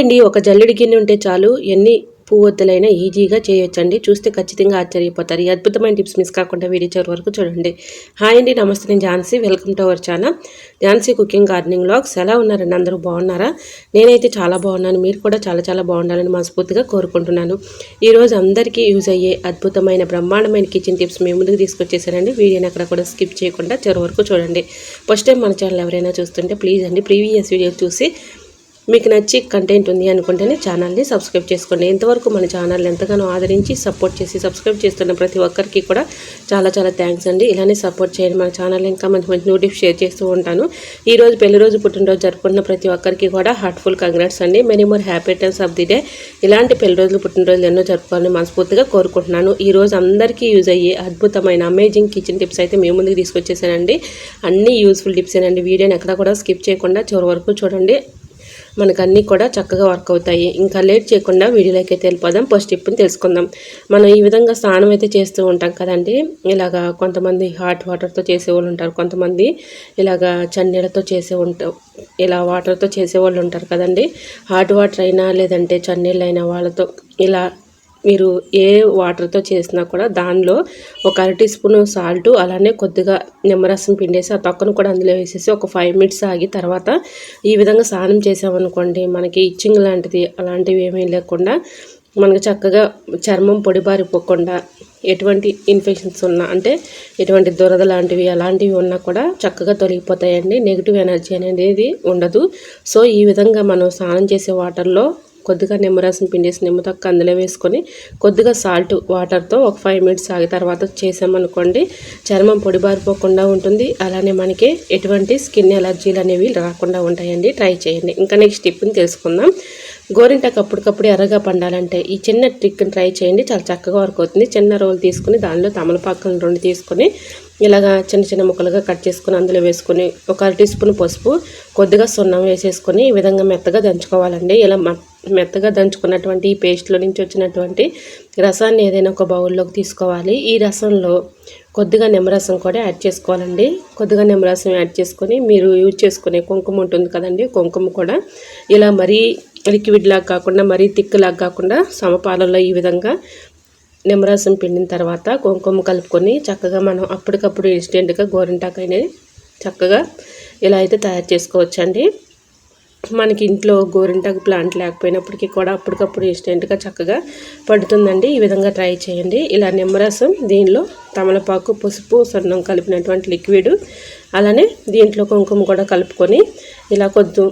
అండి ఒక జల్లెడి గిన్నె ఉంటే చాలు. ఎన్ని పువ్వొత్తులైనా ఈజీగా చేయొచ్చండి. చూస్తే ఖచ్చితంగా ఆశ్చర్యపోతారు. ఈ అద్భుతమైన టిప్స్ మిస్ కాకుండా వీడియో చివరి వరకు చూడండి. హాయ్ అండి. నమస్తే. నేను Jhansi. Welcome to our channel. Jhansi cooking gardening vlogs. ఎలా ఉన్నారండి? అందరూ బాగున్నారా? నేనైతే చాలా బాగున్నాను. మీరు కూడా చాలా చాలా బాగుండాలని మనస్ఫూర్తిగా కోరుకుంటున్నాను. ఈరోజు అందరికీ యూజ్ అయ్యే అద్భుతమైన బ్రహ్మాండమైన కిచెన్ టిప్స్ మేము ముందుకు తీసుకొచ్చేసానండి. వీడియోని అక్కడ కూడా స్కిప్ చేయకుండా చివరి వరకు చూడండి. ఫస్ట్ టైం మన ఛానల్ ఎవరైనా చూస్తుంటే ప్లీజ్ అండి ప్రీవియస్ వీడియో చూసి మీకు నచ్చి కంటెంట్ ఉంది అనుకుంటేనే ఛానల్ని సబ్స్క్రైబ్ చేసుకోండి. ఇంతవరకు మన ఛానల్ ఎంతగానో ఆదరించి సపోర్ట్ చేసి సబ్స్క్రైబ్ చేస్తున్న ప్రతి ఒక్కరికి కూడా చాలా చాలా థ్యాంక్స్ అండి. ఇలానే సపోర్ట్ చేయండి మన ఛానల్ ఇంకా మంచి మంచి నోటిఫ్ షేర్ చేస్తూ ఉంటాను. ఈ రోజు పెళ్ళి రోజు పుట్టినరోజు జరుపుకున్న ప్రతి ఒక్కరికి కూడా హార్ట్ఫుల్ కంగ్రాట్స్ అండి. Many more happy times of the day ఇలాంటి పెళ్ళి రోజులు పుట్టినరోజులు ఎన్నో జరుపుకోవాలని మనస్ఫూర్తిగా కోరుకుంటున్నాను. ఈ రోజు అందరికీ యూజ్ అయ్యే అద్భుతమైన అమేజింగ్ కిచెన్ టిప్స్ అయితే మేము ముందుకు తీసుకొచ్చేసానండి. అన్ని యూస్ఫుల్ టిప్స్ అండి వీడియోని ఎక్కడ కూడా స్కిప్ చేయకుండా చివరి వరకు చూడండి. మనకు అన్నీ కూడా చక్కగా వర్క్ అవుతాయి. ఇంకా లేట్ చేయకుండా వీడియోలోకి అయితే వెళ్ళిపోదాం. ఫస్ట్ టిప్ని తెలుసుకుందాం. మనం ఈ విధంగా స్నానం అయితే చేస్తూ ఉంటాం కదండి. ఇలాగా కొంతమంది హాట్ వాటర్తో చేసేవాళ్ళు ఉంటారు. కొంతమంది ఇలాగా చన్నీళ్ళతో చేసే ఉంటారు ఇలా వాటర్తో చేసేవాళ్ళు ఉంటారు కదండి. హాట్ వాటర్ అయినా లేదంటే చన్నీళ్ళు అయినా వాళ్ళతో ఇలా మీరు ఏ వాటర్తో చేసినా కూడా దానిలో ఒక అర టీ స్పూన్ సాల్ట్ అలానే కొద్దిగా నిమ్మరసం పిండేసి ఆ తొక్కను కూడా అందులో వేసేసి ఒక ఫైవ్ మినిట్స్ ఆగి తర్వాత ఈ విధంగా స్నానం చేసామనుకోండి మనకి ఇచ్చింగ్ లాంటిది అలాంటివి ఏమీ లేకుండా మనకు చక్కగా చర్మం పొడిబారిపోకుండా ఎటువంటి ఇన్ఫెక్షన్స్ ఉన్నా అంటే ఎటువంటి దురద లాంటివి అలాంటివి ఉన్నా కూడా చక్కగా తొలగిపోతాయండి. నెగిటివ్ ఎనర్జీ అనేది ఉండదు. సో ఈ విధంగా మనం స్నానం చేసే వాటర్లో కొద్దిగా నిమ్మరసం పిండేసి నిమ్మ తొక్క అందులో వేసుకొని కొద్దిగా సాల్ట్ వాటర్తో ఒక ఫైవ్ మినిట్స్ ఆగిన తర్వాత చేసామనుకోండి చర్మం పొడిబారిపోకుండా ఉంటుంది. అలానే మనకి ఎటువంటి స్కిన్ ఎలర్జీలు అనేవి రాకుండా ఉంటాయండి. ట్రై చేయండి. ఇంకా నెక్స్ట్ టిప్ని తెలుసుకుందాం. గోరింటాకు అప్పటికప్పుడు ఎర్రగా పండాలంటే ఈ చిన్న ట్రిక్ని ట్రై చేయండి. చాలా చక్కగా వర్క్ అవుతుంది. చిన్న రోల్ తీసుకుని దానిలో తమలపాకులను రెండు తీసుకొని ఇలాగా చిన్న చిన్న ముక్కలుగా కట్ చేసుకుని అందులో వేసుకొని ఒక అర టీ స్పూన్ పసుపు కొద్దిగా సున్నం వేసేసుకొని ఈ విధంగా మెత్తగా దంచుకోవాలండి. ఇలా మెత్తగా దంచుకున్నటువంటి ఈ పేస్ట్లో నుంచి వచ్చినటువంటి రసాన్ని ఏదైనా ఒక బౌల్లోకి తీసుకోవాలి. ఈ రసంలో కొద్దిగా నిమ్మరసం కూడా యాడ్ చేసుకోవాలండి. కొద్దిగా నిమ్మరసం యాడ్ చేసుకొని మీరు యూజ్ చేసుకునే కుంకుమ ఉంటుంది కదండి. కుంకుమ కూడా ఇలా మరీ లిక్విడ్ లాగా కాకుండా మరీ తిక్కులాగా కాకుండా సమపాలలో ఈ విధంగా నిమ్మరసం పిండిన తర్వాత కుంకుమ కలుపుకొని చక్కగా మనం అప్పటికప్పుడు ఇన్స్టెంట్గా గోరింటాకు అనేది చక్కగా ఇలా అయితే తయారు చేసుకోవచ్చండి. మనకి ఇంట్లో గోరింటాకు ప్లాంట్ లేకపోయినప్పటికీ కూడా అప్పటికప్పుడు ఇన్స్టెంట్గా చక్కగా పడుతుందండి. ఈ విధంగా ట్రై చేయండి. ఇలా నిమ్మరసం దీనిలో తమలపాకు పసుపు సన్నం కలిపినటువంటి లిక్విడ్ అలానే దీంట్లో కుంకుమ కూడా కలుపుకొని ఇలా కొద్ది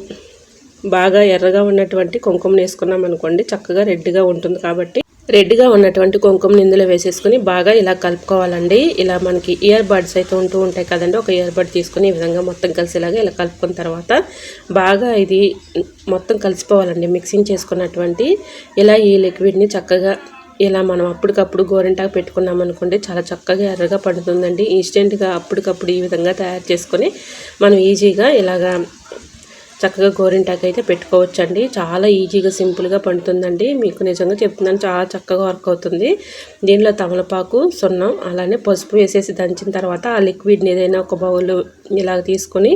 బాగా ఎర్రగా ఉన్నటువంటి కుంకుమను వేసుకున్నాం అనుకోండి చక్కగా రెడ్గా ఉంటుంది కాబట్టి రెడ్గా ఉన్నటువంటి కుంకుమని ఇందులో వేసేసుకుని బాగా ఇలా కలుపుకోవాలండి. ఇలా మనకి ఇయర్ బడ్స్ అయితే ఉంటూ ఉంటాయి కదండి. ఒక ఇయర్ బడ్ తీసుకుని ఈ విధంగా మొత్తం కలిసేలాగా ఇలా కలుపుకున్న తర్వాత బాగా ఇది మొత్తం కలిసిపోవాలండి. మిక్సింగ్ చేసుకున్నటువంటి ఇలా ఈ లిక్విడ్ని చక్కగా ఇలా మనం అప్పటికప్పుడు గోరింటాకు పెట్టుకున్నాం అనుకోండి చాలా చక్కగా ఎర్రగా పడుతుందండి. ఇన్స్టెంట్గా అప్పటికప్పుడు ఈ విధంగా తయారు చేసుకొని మనం ఈజీగా ఇలాగా చక్కగా గోరింటాకు అయితే పెట్టుకోవచ్చండి. చాలా ఈజీగా సింపుల్గా పండుతుందండి. మీకు నిజంగా చెప్తున్నాను చాలా చక్కగా వర్క్ అవుతుంది. దీనిలో తమలపాకు సున్నం అలానే పసుపు వేసేసి దంచిన తర్వాత ఆ లిక్విడ్ని ఏదైనా ఒక బౌల్ ఇలాగ తీసుకొని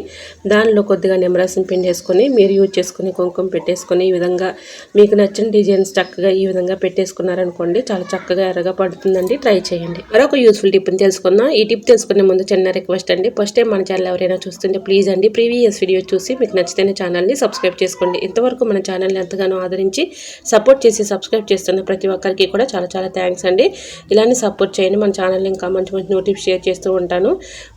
దానిలో కొద్దిగా నిమ్మరసం పిండేసుకొని మీరు యూజ్ చేసుకుని కుంకుమ పెట్టేసుకొని ఈ విధంగా మీకు నచ్చిన డిజైన్స్ చక్కగా ఈ విధంగా పెట్టేసుకున్నారనుకోండి చాలా చక్కగా ఎర్రగా పడుతుందండి. ట్రై చేయండి. మరొక యూస్ఫుల్ టిప్ని తెలుసుకుందాం. ఈ టిప్ తెలుసుకునే ముందు చిన్న రిక్వెస్ట్ అండి. ఫస్ట్ టైం మన ఛానల్ ఎవరైనా చూస్తుంటే ప్లీజ్ అండి ప్రీవియస్ వీడియో చూసి మీకు నచ్చితేనే ఛానల్ని సబ్స్క్రైబ్ చేసుకోండి. ఇంతవరకు మన ఛానల్ని ఎంతగానో ఆదరించి సపోర్ట్ చేసి సబ్స్క్రైబ్ చేస్తున్న ప్రతి ఒక్కరికి కూడా చాలా చాలా థ్యాంక్స్ అండి. ఇలానే సపోర్ట్ చేయండి. మన ఛానల్ని ఇంకా మంచి మంచి నోటిఫ్ షేర్ చేస్తూ ఉంటాను.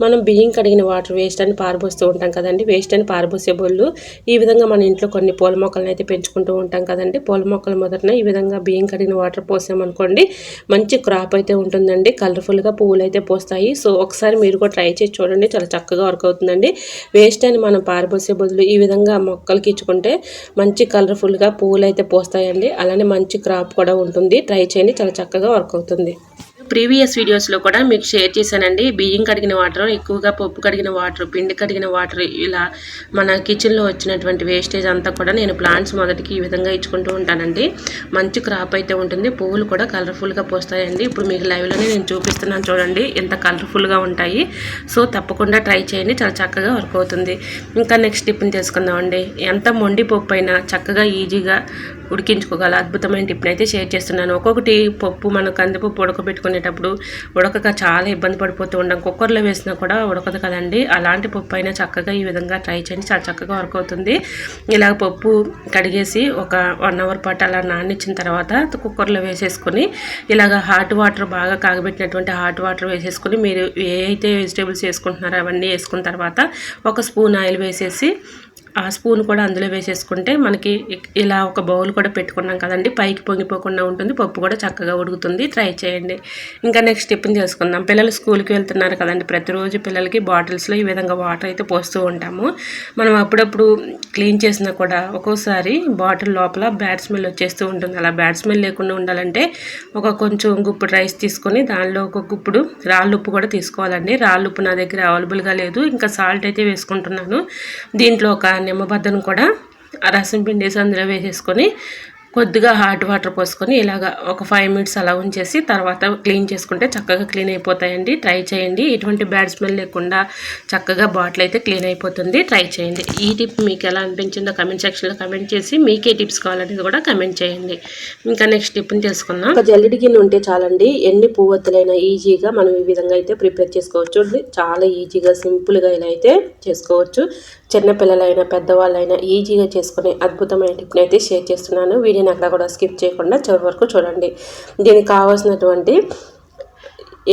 మనం బియ్యం కడిగిన వాటర్ వేస్ట్ అని పారబోస్తూ ఉంటాం కదండి. వేస్ట్ అని పారబోసే బొల్లు ఈ విధంగా మన ఇంట్లో కొన్ని పూల మొక్కలను అయితే పెంచుకుంటూ ఉంటాం కదండి. పూల మొక్కల మొదటన ఈ విధంగా బియ్యం కడిగిన వాటర్ పోసామనుకోండి మంచి క్రాప్ అయితే ఉంటుందండి. కలర్ఫుల్గా పువ్వులు అయితే పోస్తాయి. సో ఒకసారి మీరు కూడా ట్రై చేసి చూడండి. చాలా చక్కగా వర్క్ అవుతుందండి. వేస్ట్ అని మనం పారబోసే బదులు ఈ విధంగా విధంగా మొక్కలకి ఇచ్చుకుంటే మంచి కలర్ఫుల్గా పువ్వులు అయితే పూస్తాయండి. అలానే మంచి క్రాప్ కూడా ఉంటుంది. ట్రై చేయండి. చాలా చక్కగా వర్క్ అవుతుంది. ప్రీవియస్ వీడియోస్లో కూడా మీకు షేర్ చేశానండి. బియ్యం కడిగిన వాటర్ ఎక్కువగా పప్పు కడిగిన వాటర్ పిండి కడిగిన వాటర్ ఇలా మన కిచెన్లో వచ్చినటువంటి వేస్టేజ్ అంతా కూడా నేను ప్లాంట్స్ మొదటికి ఈ విధంగా ఇచ్చుకుంటూ ఉంటానండి. మంచి క్రాప్ అయితే ఉంటుంది. పువ్వులు కూడా కలర్ఫుల్గా పోస్తాయండి. ఇప్పుడు మీకు లైవ్లోనే నేను చూపిస్తున్నాను చూడండి. ఎంత కలర్ఫుల్గా ఉంటాయి. సో తప్పకుండా ట్రై చేయండి. చాలా చక్కగా వర్క్ అవుతుంది. ఇంకా నెక్స్ట్ టిప్ని తెలుసుకుందామండి ఎంత మొండి పప్పు అయినా చక్కగా ఈజీగా ఉడికించుకోగల అద్భుతమైన టిప్ని అయితే షేర్ చేస్తున్నాను. ఒక్కొక్కటి పప్పు మన కందిపప్పు ఉడకబెట్టుకునేటప్పుడు ఉడకక చాలా ఇబ్బంది పడిపోతూ ఉంటాం కుక్కర్లో వేసినా కూడా ఉడకదు కదండి. అలాంటి పప్పు అయినా చక్కగా ఈ విధంగా ట్రై చేయండి. చాలా చక్కగా వర్క్ అవుతుంది. ఇలా పప్పు కడిగేసి ఒక వన్ అవర్ పాటు అలా నానిచ్చిన తర్వాత కుక్కర్లో వేసేసుకొని ఇలాగ హాట్ వాటర్ బాగా కాగబెట్టినటువంటి హాట్ వాటర్ వేసేసుకొని మీరు ఏ అయితే వెజిటేబుల్స్ వేసుకుంటున్నారో అవన్నీ వేసుకున్న తర్వాత ఒక స్పూన్ ఆయిల్ వేసేసి ఆ స్పూన్ కూడా అందులో వేసేసుకుంటే మనకి ఇలా ఒక బౌల్ కూడా పెట్టుకున్నాం కదండి పైకి పొంగిపోకుండా ఉంటుంది పప్పు కూడా చక్కగా ఉడుకుతుంది. ట్రై చేయండి. ఇంకా నెక్స్ట్ టిఫిన్ చేసుకుందాం. పిల్లలు స్కూల్కి వెళ్తున్నారు కదండి ప్రతిరోజు పిల్లలకి బాటిల్స్లో ఈ విధంగా వాటర్ అయితే పోస్తూ ఉంటాము. మనం అప్పుడప్పుడు క్లీన్ చేసినా కూడా ఒక్కోసారి బాటిల్ లోపల బ్యాడ్ స్మెల్ వచ్చేస్తూ ఉంటుంది. అలా బ్యాడ్ స్మెల్ లేకుండా ఉండాలంటే ఒక కొంచెం గుప్పుడు రైస్ తీసుకొని దానిలో ఒక గుప్పుడు రాళ్ళు ఉప్పు కూడా తీసుకోవాలండి. రాళ్ళు ఉప్పు నా దగ్గర అవైలబుల్గా లేదు. ఇంకా సాల్ట్ అయితే వేసుకుంటున్నాను. దీంట్లో ఒక నిమ్మబద్దను కూడా రసం పిండేసి అందులో వేసేసుకొని కొద్దిగా హాట్ వాటర్ పోసుకొని ఇలాగ ఒక ఫైవ్ మినిట్స్ అలా ఉంచేసి తర్వాత క్లీన్ చేసుకుంటే చక్కగా క్లీన్ అయిపోతాయండి. ట్రై చేయండి. ఎటువంటి బ్యాడ్ స్మెల్ లేకుండా చక్కగా బాటిల్ అయితే క్లీన్ అయిపోతుంది. ట్రై చేయండి. ఈ టిప్ మీకు ఎలా అనిపించిందో కమెంట్ సెక్షన్లో కమెంట్ చేసి మీకే టిప్స్ కావాలనేది కూడా కమెంట్ చేయండి. ఇంకా నెక్స్ట్ టిప్ని తెలుసుకుందాం. ఒక జల్లెడి గిన్నె ఉంటే చాలండి. ఎన్ని పువ్వొత్తులైనా ఈజీగా మనం ఈ విధంగా అయితే ప్రిపేర్ చేసుకోవచ్చు. చాలా ఈజీగా సింపుల్గా ఇలా అయితే చేసుకోవచ్చు. చిన్నపిల్లలైనా పెద్దవాళ్ళైనా ఈజీగా చేసుకునే అద్భుతమైన టిప్ని అయితే షేర్ చేస్తున్నాను. వీడియోని అక్కడ కూడా స్కిప్ చేయకుండా చివరి వరకు చూడండి. దీనికి కావాల్సినటువంటి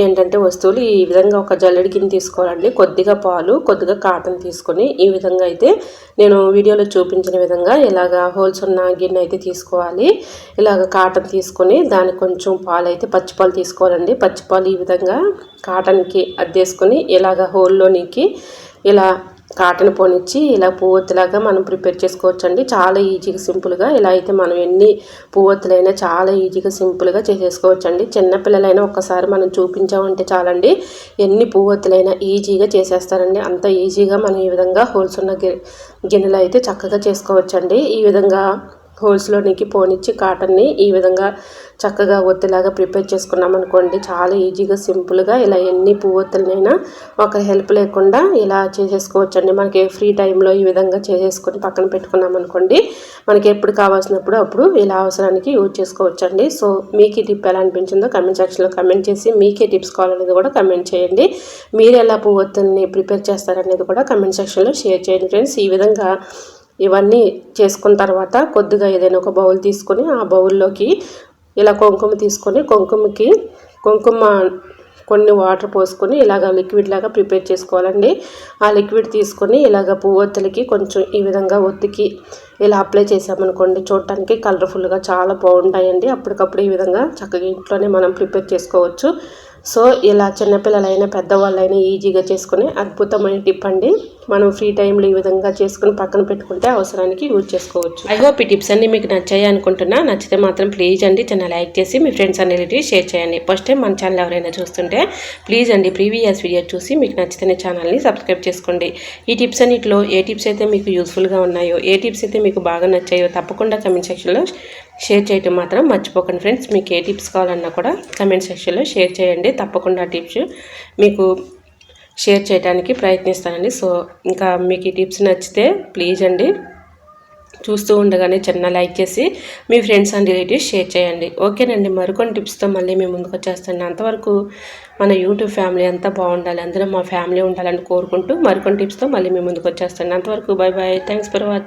ఏంటంటే వస్తువులు ఈ విధంగా ఒక జల్లెడి గిన్నె తీసుకోవాలండి. కొద్దిగా పాలు కొద్దిగా కాటన్ తీసుకొని ఈ విధంగా అయితే నేను వీడియోలో చూపించిన విధంగా ఇలాగ హోల్స్ ఉన్న గిన్నె అయితే తీసుకోవాలి. ఇలాగ కాటన్ తీసుకొని దానికి కొంచెం పాలు అయితే పచ్చిపాలు తీసుకోవాలండి. పచ్చిపాలు ఈ విధంగా కాటన్కి అద్దేసుకొని ఇలాగ హోల్లోనికి ఇలా కాటన్ పోనిచ్చి ఇలా పువ్వొత్తులాగా మనం ప్రిపేర్ చేసుకోవచ్చు అండి చాలా ఈజీగా సింపుల్గా ఇలా అయితే మనం ఎన్ని పువ్వొత్తులైనా చాలా ఈజీగా సింపుల్గా చేసేసుకోవచ్చు అండి చిన్నపిల్లలైనా ఒక్కసారి మనం చూపించామంటే చాలండి. ఎన్ని పువ్వొత్తులైనా ఈజీగా చేసేస్తారండి. అంత ఈజీగా మనం ఈ విధంగా హోల్స్ ఉన్న గిన్నెలు అయితే చక్కగా చేసుకోవచ్చండి. ఈ విధంగా హోల్స్లోనికి పోనిచ్చి కాటన్ని ఈ విధంగా చక్కగా ఒత్తిలాగా ప్రిపేర్ చేసుకున్నాం అనుకోండి చాలా ఈజీగా సింపుల్గా ఇలా ఎన్ని పువ్వొత్తులనైనా ఒక హెల్ప్ లేకుండా ఇలా చేసేసుకోవచ్చండి. మనకి ఫ్రీ టైంలో ఈ విధంగా చేసేసుకొని పక్కన పెట్టుకున్నాం అనుకోండి మనకి ఎప్పుడు కావాల్సినప్పుడు అప్పుడు ఇలా అవసరానికి యూజ్ చేసుకోవచ్చండి. సో మీకు ఈ టిప్ ఎలా అనిపించిందో కమెంట్ సెక్షన్లో కమెంట్ చేసి మీకే టిప్స్ కావాలనేది కూడా కమెంట్ చేయండి. మీరు ఎలా పువ్వొత్తుల్ని ప్రిపేర్ చేస్తారనేది కూడా కమెంట్ సెక్షన్లో షేర్ చేయండి ఫ్రెండ్స్. ఈ విధంగా ఇవన్నీ చేసుకున్న తర్వాత కొద్దిగా ఏదైనా ఒక బౌల్ తీసుకొని ఆ బౌల్లోకి ఇలా కుంకుమ తీసుకొని కుంకుమకి కుంకుమ కొన్ని వాటర్ పోసుకొని ఇలాగ లిక్విడ్ లాగా ప్రిపేర్ చేసుకోవాలండి. ఆ లిక్విడ్ తీసుకొని ఇలాగ పువ్వొత్తులకి కొంచెం ఈ విధంగా ఒత్తికి ఇలా అప్లై చేసామనుకోండి చూడటానికి కలర్ఫుల్గా చాలా బాగుంటాయండి. అప్పటికప్పుడు ఈ విధంగా చక్కగా ఇంట్లోనే మనం ప్రిపేర్ చేసుకోవచ్చు. సో ఇలా చిన్నపిల్లలైనా పెద్దవాళ్ళైనా ఈజీగా చేసుకునే అద్భుతమైన టిప్ అండి. మనం ఫ్రీ టైంలో ఈ విధంగా చేసుకుని పక్కన పెట్టుకుంటే అవసరానికి యూజ్ చేసుకోవచ్చు. ఐ హోప్ ఈ టిప్స్ అన్ని మీకు నచ్చాయి అనుకుంటున్నా. నచ్చితే మాత్రం ప్లీజ్ అండి చిన్న లైక్ చేసి మీ ఫ్రెండ్స్ అనేది షేర్ చేయండి. ఫస్ట్ టైం మన ఛానల్ ఎవరైనా చూస్తుంటే ప్లీజ్ అండి ప్రీవియస్ వీడియో చూసి మీకు నచ్చితే ఛానల్ని సబ్స్క్రైబ్ చేసుకోండి. ఈ టిప్స్ అన్నింటిలో ఏ టిప్స్ అయితే మీకు యూస్ఫుల్గా ఉన్నాయో ఏ టిప్స్ అయితే మీకు బాగా నచ్చాయో తప్పకుండా కమెంట్ సెక్షన్లో షేర్ చేయటం మాత్రం మర్చిపోకండి ఫ్రెండ్స్. మీకు ఏ టిప్స్ కావాలన్నా కూడా కమెంట్ సెక్షన్లో షేర్ చేయండి. తప్పకుండా టిప్స్ మీకు షేర్ చేయడానికి ప్రయత్నిస్తానండి. సో ఇంకా మీకు ఈ టిప్స్ నచ్చితే ప్లీజ్ అండి చూస్తూ ఉండగానే చిన్న లైక్ చేసి మీ ఫ్రెండ్స్ అండ్ రిలేటివ్స్ షేర్ చేయండి. ఓకేనండి మరికొన్ని టిప్స్తో మళ్ళీ మేము ముందుకు వచ్చేస్తాను. అంతవరకు మన యూట్యూబ్ ఫ్యామిలీ అంతా బాగుండాలి అందులో మా ఫ్యామిలీ ఉండాలని కోరుకుంటూ మరికొన్ని టిప్స్తో మళ్ళీ మేము ముందుకు వచ్చేస్తాను. అంతవరకు bye bye thanks for watching